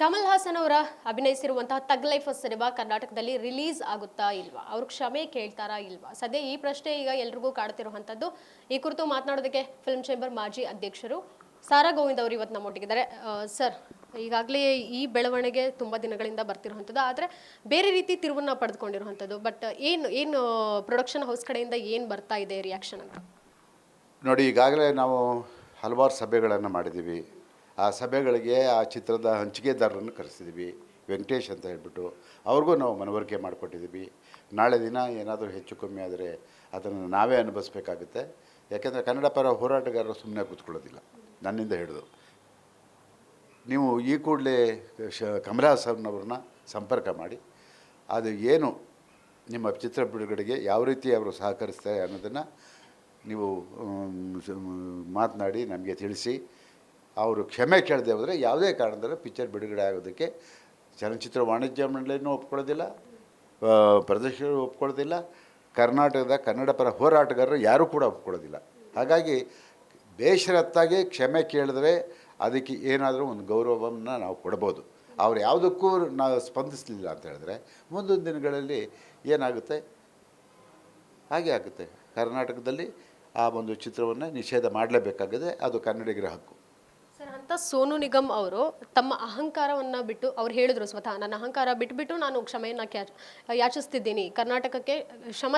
ಕಮಲ್ ಹಾಸನ್ ಅವರ ಅಭಿನಯಿಸಿರುವಂತಹ Thug Life cinema ಕರ್ನಾಟಕದಲ್ಲಿ ರಿಲೀಸ್ ಆಗುತ್ತಾ ಇಲ್ವಾ? ಅವ್ರು ಕ್ಷಮೆ ಕೇಳ್ತಾರಾ ಇಲ್ವಾ? ಸದ್ಯ ಈ ಪ್ರಶ್ನೆ ಈಗ ಎಲ್ರಿಗೂ ಕಾಡ್ತಿರುವಂಥದ್ದು. ಈ ಕುರಿತು ಮಾತನಾಡೋದಕ್ಕೆ ಫಿಲ್ಮ್ ಚೇಂಬರ್ ಮಾಜಿ ಅಧ್ಯಕ್ಷರು ಸಾರಾ ಗೋವಿಂದ್ ಅವರು ಇವತ್ತು ನಮ್ಮೊಟ್ಟಿಗಿದ್ದಾರೆ. ಸರ್, ಈಗಾಗಲೇ ಈ ಬೆಳವಣಿಗೆ ತುಂಬ ದಿನಗಳಿಂದ ಬರ್ತಿರುವಂಥದ್ದು. ಆದರೆ ಬೇರೆ ರೀತಿ ತಿರುವನ್ನ ಪಡೆದುಕೊಂಡಿರುವಂಥದ್ದು. ಬಟ್ ಏನು ಏನು ಪ್ರೊಡಕ್ಷನ್ ಹೌಸ್ ಕಡೆಯಿಂದ ಏನು ಬರ್ತಾ ಇದೆ ರಿಯಾಕ್ಷನ್ ಅಂತ? ನೋಡಿ, ಈಗಾಗಲೇ ನಾವು ಹಲವಾರು ಸಭೆಗಳನ್ನು ಮಾಡಿದ್ದೀವಿ. ಆ ಸಭೆಗಳಿಗೆ ಆ ಚಿತ್ರದ ಹಂಚಿಕೆದಾರರನ್ನು ಕರೆಸಿದ್ವಿ, ವೆಂಕಟೇಶ್ ಅಂತ ಹೇಳ್ಬಿಟ್ಟು. ಅವ್ರಿಗೂ ನಾವು ಮನವರಿಕೆ ಮಾಡಿಕೊಟ್ಟಿದ್ದೀವಿ. ನಾಳೆ ದಿನ ಏನಾದರೂ ಹೆಚ್ಚು ಕಮ್ಮಿ ಆದರೆ ಅದನ್ನು ನಾವೇ ಅನುಭವಿಸ್ಬೇಕಾಗುತ್ತೆ. ಯಾಕೆಂದರೆ ಕನ್ನಡ ಪರ ಹೋರಾಟಗಾರರು ಸುಮ್ಮನೆ ಕೂತ್ಕೊಳ್ಳೋದಿಲ್ಲ, ನನ್ನಿಂದ ಹಿಡಿದು. ನೀವು ಈ ಕೂಡಲೇ ಶ ಕಮಲಾ ಸಂಪರ್ಕ ಮಾಡಿ, ಅದು ಏನು ನಿಮ್ಮ ಚಿತ್ರ ಬಿಡುಗಡೆಗೆ ಯಾವ ರೀತಿ ಅವರು ಸಹಕರಿಸ್ತಾರೆ ಅನ್ನೋದನ್ನು ನೀವು ಮಾತನಾಡಿ ನಮಗೆ ತಿಳಿಸಿ. ಅವರು ಕ್ಷಮೆ ಕೇಳದೆ ಹೋದರೆ ಯಾವುದೇ ಕಾರಣದಲ್ಲೂ ಪಿಕ್ಚರ್ ಬಿಡುಗಡೆ ಆಗೋದಕ್ಕೆ ಚಲನಚಿತ್ರ ವಾಣಿಜ್ಯ ಮಂಡಳಿನೂ ಒಪ್ಕೊಳ್ಳೋದಿಲ್ಲ ಪ್ರದರ್ಶನ ಒಪ್ಕೊಳ್ಳೋದಿಲ್ಲ, ಕರ್ನಾಟಕದ ಕನ್ನಡ ಪರ ಹೋರಾಟಗಾರರು ಯಾರೂ ಕೂಡ ಒಪ್ಕೊಳ್ಳೋದಿಲ್ಲ. ಹಾಗಾಗಿ ಬೇಷರತ್ತಾಗಿ ಕ್ಷಮೆ ಕೇಳಿದ್ರೆ ಅದಕ್ಕೆ ಏನಾದರೂ ಒಂದು ಗೌರವವನ್ನು ನಾವು ಕೊಡ್ಬೋದು. ಅವ್ರು ಯಾವುದಕ್ಕೂ ನಾವು ಸ್ಪಂದಿಸಲಿಲ್ಲ ಅಂತ ಹೇಳಿದ್ರೆ ಮುಂದಿನ ದಿನಗಳಲ್ಲಿ ಏನಾಗುತ್ತೆ? ಹಾಗೆ ಆಗುತ್ತೆ. ಕರ್ನಾಟಕದಲ್ಲಿ ಆ ಒಂದು ಚಿತ್ರವನ್ನು ನಿಷೇಧ ಮಾಡಲೇಬೇಕಾಗಿದೆ. ಅದು ಕನ್ನಡಿಗರ ಹಕ್ಕು. ಅಂತ ಸೋನು ನಿಗಮ್ ಅವರು ತಮ್ಮ ಅಹಂಕಾರವನ್ನು ಬಿಟ್ಟು ಅವ್ರು ಹೇಳಿದ್ರು ಸ್ವತಃ, ನನ್ನ ಅಹಂಕಾರ ಬಿಟ್ಬಿಟ್ಟು ನಾನು ಕ್ಷಮೆಯನ್ನು ಕ್ಯಾ, ಯಾಚಿಸ್ತಿದ್ದೀನಿ, ಕರ್ನಾಟಕಕ್ಕೆ ಕ್ಷಮ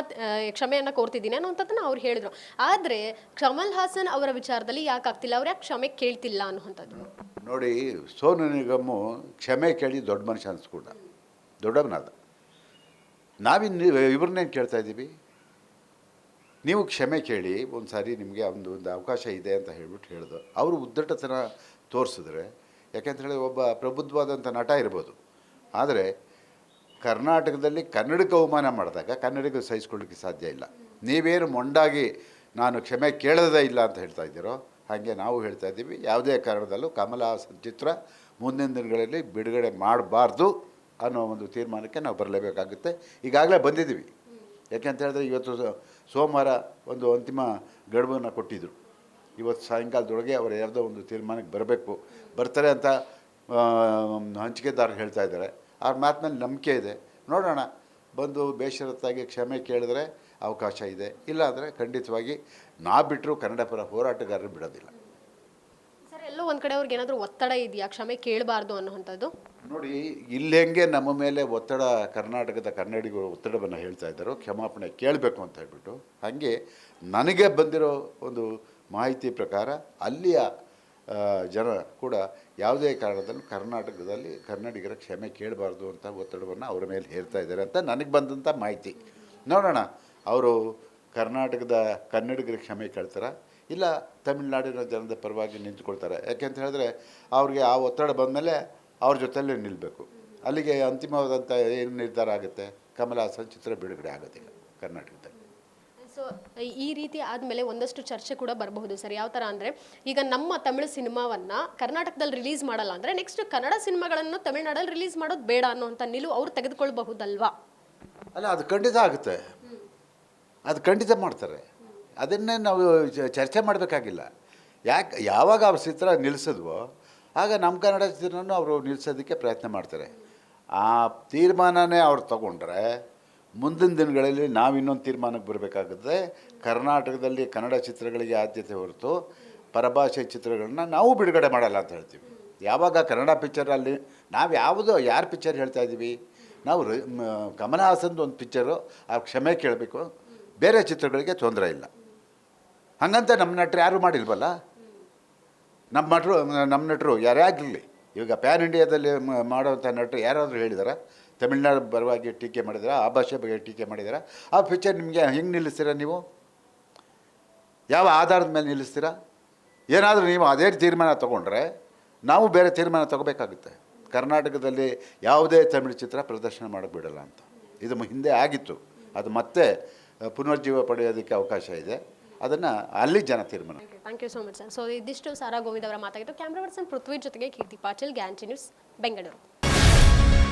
ಕ್ಷಮೆಯನ್ನು ಕೋರ್ತಿದ್ದೀನಿ ಅನ್ನೋಂಥದ್ದನ್ನು ಅವ್ರು ಹೇಳಿದ್ರು. ಆದರೆ ಕಮಲ್ ಹಾಸನ್ ಅವರ ವಿಚಾರದಲ್ಲಿ ಯಾಕೆ ಆಗ್ತಿಲ್ಲ? ಅವ್ರು ಯಾಕೆ ಕ್ಷಮೆ ಕೇಳ್ತಿಲ್ಲ ಅನ್ನುವಂಥದ್ದು? ನೋಡಿ, ಸೋನು ನಿಗಮ್ಮು ಕ್ಷಮೆ ಕೇಳಿ ದೊಡ್ಡ ಮನುಷ್ಯ ಅನಿಸ್ಕೊಂಡ ದೊಡ್ಡವನಾದ ನಾವಿನ್ನು ಇವ್ರನ್ನೇನು ಕೇಳ್ತಾ ಇದ್ದೀವಿ ನೀವು ಕ್ಷಮೆ ಕೇಳಿ ಒಂದು ಸಾರಿ ನಿಮಗೆ ಒಂದು ಒಂದು ಅವಕಾಶ ಇದೆ ಅಂತ ಹೇಳ್ಬಿಟ್ಟು ಹೇಳಿದ್ರು ಅವರು ಉದ್ದಟತನ ತೋರಿಸಿದ್ರೆ ಯಾಕೆಂತ ಹೇಳಿ ಒಬ್ಬ ಪ್ರಬುದ್ಧವಾದಂಥ ನಟ ಇರ್ಬೋದು. ಆದರೆ ಕರ್ನಾಟಕದಲ್ಲಿ ಕನ್ನಡಕ್ಕೆ ಅವಮಾನ ಮಾಡಿದಾಗ ಕನ್ನಡಿಗರು ಸಹಿಸ್ಕೊಳ್ಳಿಕ್ಕೆ ಸಾಧ್ಯ ಇಲ್ಲ. ನೀವೇನು ಮೊಂಡಾಗಿ ನಾನು ಕ್ಷಮೆ ಕೇಳೋದೇ ಇಲ್ಲ ಅಂತ ಹೇಳ್ತಾ ಇದ್ದೀರೋ, ಹಾಗೆ ನಾವು ಹೇಳ್ತಾ ಇದ್ದೀವಿ. ಯಾವುದೇ ಕಾರಣದಲ್ಲೂ ಕಮಲ ಹಾಸನ್ ಚಿತ್ರ ಮುಂದಿನ ದಿನಗಳಲ್ಲಿ ಬಿಡುಗಡೆ ಮಾಡಬಾರ್ದು ಅನ್ನೋ ಒಂದು ತೀರ್ಮಾನಕ್ಕೆ ನಾವು ಬರಲೇಬೇಕಾಗುತ್ತೆ. ಈಗಾಗಲೇ ಬಂದಿದ್ದೀವಿ. ಯಾಕೆಂತ ಹೇಳಿದ್ರೆ ಇವತ್ತು ಸೋಮವಾರ ಒಂದು ಅಂತಿಮ ಗಡುವನ್ನು ಕೊಟ್ಟಿದ್ದರು ಇವತ್ತು ಸಾಯಂಕಾಲದೊಳಗೆ ಅವರು ಯಾವುದೋ ಒಂದು ತೀರ್ಮಾನಕ್ಕೆ ಬರಬೇಕು. ಬರ್ತಾರೆ ಅಂತ ಹಂಚಿಕೆದಾರರು ಹೇಳ್ತಾ ಇದ್ದಾರೆ. ಅವ್ರ ಮಾತಿನಲ್ಲಿ ನಂಬಿಕೆ ಇದೆ. ನೋಡೋಣ. ಬಂದು ಬೇಷರತ್ತಾಗಿ ಕ್ಷಮೆ ಕೇಳಿದ್ರೆ ಅವಕಾಶ ಇದೆ. ಇಲ್ಲಾಂದರೆ ಖಂಡಿತವಾಗಿ ನಾ ಬಿಟ್ಟರು ಕನ್ನಡ ಪರ ಹೋರಾಟಗಾರರು ಬಿಡೋದಿಲ್ಲ. ಸರ್ ಎಲ್ಲೋ ಒಂದು ಕಡೆ ಅವ್ರಿಗೆ ಏನಾದರೂ ಒತ್ತಡ ಇದೆಯಾ? ಕ್ಷಮೆ ಕೇಳಬಾರ್ದು ಅನ್ನುವಂಥದ್ದು? ನೋಡಿ ಇಲ್ಲಿ ಹೆಂಗೆ ನಮ್ಮ ಮೇಲೆ ಒತ್ತಡ ಕರ್ನಾಟಕದ ಕನ್ನಡಿಗರು ಒತ್ತಡವನ್ನು ಹೇಳ್ತಾ ಇದ್ದರು ಕ್ಷಮಾಪಣೆ ಕೇಳಬೇಕು ಅಂತ ಹೇಳ್ಬಿಟ್ಟು ಹಾಗೆ ನನಗೆ ಬಂದಿರೋ ಒಂದು ಮಾಹಿತಿ ಪ್ರಕಾರ ಅಲ್ಲಿಯ ಜನ ಕೂಡ ಯಾವುದೇ ಕಾರಣದಲ್ಲೂ ಕರ್ನಾಟಕದಲ್ಲಿ ಕನ್ನಡಿಗರ ಕ್ಷಮೆ ಕೇಳಬಾರ್ದು ಅಂತ ಒತ್ತಡವನ್ನು ಅವರ ಮೇಲೆ ಹೇರ್ತಾ ಇದ್ದಾರೆ ಅಂತ ನನಗೆ ಬಂದಂಥ ಮಾಹಿತಿ. ನೋಡೋಣ, ಅವರು ಕರ್ನಾಟಕದ ಕನ್ನಡಿಗರ ಕ್ಷಮೆ ಕೇಳ್ತಾರ? ಇಲ್ಲ, ತಮಿಳ್ನಾಡಿನ ಜನದ ಪರವಾಗಿ ನಿಂತ್ಕೊಳ್ತಾರೆ? ಯಾಕೆಂತ ಹೇಳಿದ್ರೆ ಅವ್ರಿಗೆ ಆ ಒತ್ತಡ ಬಂದಮೇಲೆ ಅವ್ರ ಜೊತೆಯಲ್ಲೇ ನಿಲ್ಲಬೇಕು ಅಲ್ಲಿಗೆ ಅಂತಿಮವಾದಂಥ ಏನು ನಿರ್ಧಾರ ಆಗುತ್ತೆ? ಕಮಲ ಹಾಸನ್ ಚಿತ್ರ ಬಿಡುಗಡೆ ಆಗೋದಿಲ್ಲ ಕರ್ನಾಟಕದಲ್ಲಿ. ಈ ರೀತಿ ಆದಮೇಲೆ ಒಂದಷ್ಟು ಚರ್ಚೆ ಕೂಡ ಬರಬಹುದು ಸರ್. ಯಾವ ಥರ ಅಂದರೆ, ಈಗ ನಮ್ಮ ತಮಿಳು ಸಿನಿಮಾವನ್ನು ಕರ್ನಾಟಕದಲ್ಲಿ ರಿಲೀಸ್ ಮಾಡಲ್ಲ ಅಂದರೆ ನೆಕ್ಸ್ಟ್ ಕನ್ನಡ ಸಿನಿಮಾಗಳನ್ನು ತಮಿಳ್ನಾಡಲ್ಲಿ ರಿಲೀಸ್ ಮಾಡೋದು ಬೇಡ ಅನ್ನೋಂಥ ನಿಲುವು ಅವರು ತೆಗೆದುಕೊಳ್ಬಹುದಲ್ವಾ? ಅಲ್ಲ, ಅದು ಖಂಡಿತ ಆಗುತ್ತೆ. ಅದು ಖಂಡಿತ ಮಾಡ್ತಾರೆ. ಅದನ್ನೇ ನಾವು ಚರ್ಚೆ ಮಾಡಬೇಕಾಗಿಲ್ಲ. ಯಾಕೆ, ಯಾವಾಗ ಅವ್ರ ಚಿತ್ರ ನಿಲ್ಲಿಸಿದ್ವೋ ಆಗ ನಮ್ಮ ಕನ್ನಡ ಚಿತ್ರನೂ ಅವರು ನಿಲ್ಲಿಸೋದಕ್ಕೆ ಪ್ರಯತ್ನ ಮಾಡ್ತಾರೆ. ಆ ತೀರ್ಮಾನನೇ ಅವ್ರು ತಗೊಂಡ್ರೆ ಮುಂದಿನ ದಿನಗಳಲ್ಲಿ ನಾವು ಇನ್ನೊಂದು ತೀರ್ಮಾನಕ್ಕೆ ಬರಬೇಕಾಗುತ್ತೆ. ಕರ್ನಾಟಕದಲ್ಲಿ ಕನ್ನಡ ಚಿತ್ರಗಳಿಗೆ ಆದ್ಯತೆ ಹೊರತು ಪರಭಾಷೆ ಚಿತ್ರಗಳನ್ನ ನಾವು ಬಿಡುಗಡೆ ಮಾಡಲ್ಲ ಅಂತ ಹೇಳ್ತೀವಿ. ಯಾವಾಗ ಕನ್ನಡ ಪಿಕ್ಚರಲ್ಲಿ ನಾವು ಯಾವುದೋ, ಯಾರು ಪಿಕ್ಚರ್ ಹೇಳ್ತಾ ಇದ್ದೀವಿ ನಾವು ರ- ಮ- ಕಮಲ ಹಾಸನ್ದು ಒಂದು ಪಿಕ್ಚರು ಆ ಕ್ಷಮೆ ಕೇಳಬೇಕು. ಬೇರೆ ಚಿತ್ರಗಳಿಗೆ ತೊಂದರೆ ಇಲ್ಲ. ಹಾಗಂತ ನಮ್ಮ ನಟರು ಯಾರೂ ಮಾಡಿಲ್ವಲ್ಲ? ನಮ್ಮ ನಟರು ನಮ್ಮ ನಟರು ಯಾರ್ಯಾಗಿರಲಿ ಈಗ ಪ್ಯಾನ್ ಇಂಡಿಯಾದಲ್ಲಿ ಮಾಡೋವಂಥ ನಟರು ಯಾರಾದರೂ ಹೇಳಿದಾರ? ತಮಿಳ್ನಾಡು ಪರವಾಗಿ ಟೀಕೆ ಮಾಡಿದಿರಾ ಆ ಭಾಷೆ ಬಗ್ಗೆ ಟೀಕೆ ಮಾಡಿದ್ದೀರಾ? ಆ ಪಿಕ್ಚರ್ ನಿಮಗೆ ಹೆಂಗೆ ನಿಲ್ಲಿಸ್ತೀರಾ ನೀವು? ಯಾವ ಆಧಾರದ ಮೇಲೆ ನಿಲ್ಲಿಸ್ತೀರಾ? ಏನಾದರೂ ನೀವು ಅದೇ ತೀರ್ಮಾನ ತೊಗೊಂಡ್ರೆ ನಾವು ಬೇರೆ ತೀರ್ಮಾನ ತಗೋಬೇಕಾಗುತ್ತೆ. ಕರ್ನಾಟಕದಲ್ಲಿ ಯಾವುದೇ ತಮಿಳು ಚಿತ್ರ ಪ್ರದರ್ಶನ ಮಾಡೋಕ್ಕೆ ಬಿಡಲ್ಲ ಅಂತ. ಇದು ಹಿಂದೆ ಆಗಿತ್ತು. ಅದು ಮತ್ತೆ ಪುನರ್ಜೀವ ಪಡೆಯೋದಕ್ಕೆ ಅವಕಾಶ ಇದೆ. ಅದನ್ನು ಅಲ್ಲಿ ಜನ ತೀರ್ಮಾನ. Thank you so much sir so ಇದಿಷ್ಟು ಸಾರಾ ಗೋವಿಂದ್ ಅವರ ಮಾತಾಗಿತ್ತು ಕ್ಯಾಮ್ರಾ ಪರ್ಸನ್ ಪೃಥ್ವಿ ಜೊತೆಗೆ Keerthi Patil Guarantee News Bengaluru